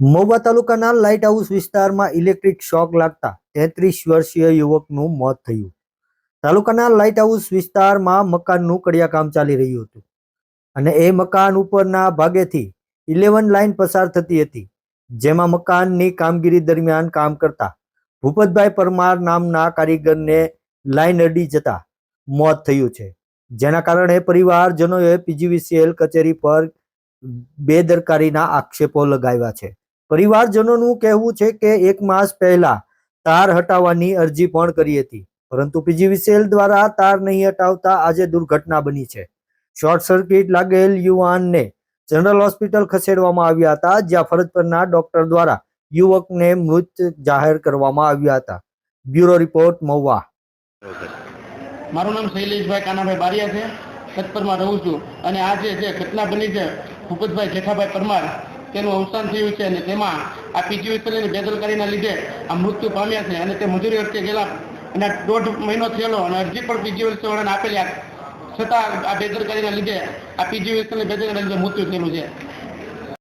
મહુવા તાલુકાના light house વિસ્તારમાં electric shock લાગતા તેત્રીસ વર્ષીય યુવકનું મોત થયું. તાલુકાના લાઇટ હાઉસ વિસ્તારમાં મકાનનું કડિયા કામ ચાલી રહ્યું હતું અને એ મકાન ઉપરના ભાગેથી ઇલેવન લાઇન પસાર થતી હતી, જેમાં મકાનની કામગીરી દરમિયાન કામ કરતા ભૂપતભાઈ પરમાર નામના કારીગરને લાઇન અડી જતા મોત થયું છે. જેના કારણે પરિવારજનોએ પીજીવીસીએલ કચેરી પર બેદરકારીના આક્ષેપો લગાવ્યા છે. પરિવારજનોનું કહેવું છે કે એક માસ પહેલા તાર હટાવવાની અરજી પણ કરી હતી. પરંતુ પીજીવીસીએલ દ્વારા તાર નહીં હટાવતા આજે દુર્ઘટના બની છે. શોર્ટ સર્કિટ લાગેલ યુવાનને જનરલ હોસ્પિટલ ખસેડવામાં આવ્યા હતા, જ્યાં ફરજ પરના ડોક્ટર દ્વારા યુવકને મૃત જાહેર કરવામાં આવ્યા હતા. Bureau report, Mahuva. મારું નામ શૈલેષભાઈ કાનાભાઈ બારિયા છે. સતપરમાં રહું છું. અને આ જે ઘટના બની છે, ભૂપતભાઈ જેઠાભાઈ પરમાર તેનું અવસાન થયું છે અને તેમાં આ પીજી પીજીવીસીની બેદરકારીના લીધે આ મૃત્યુ પામ્યા છે અને તે મજૂરી અર્થે ગયેલા અને દોઢ મહિનો થયેલો અને અરજી પણ પીજી વાળાને આપેલી છતાં આ બેદરકારીના લીધે આ પીજી પીજીવીસીની બેદરકારીના લીધે મૃત્યુ થયેલું છે.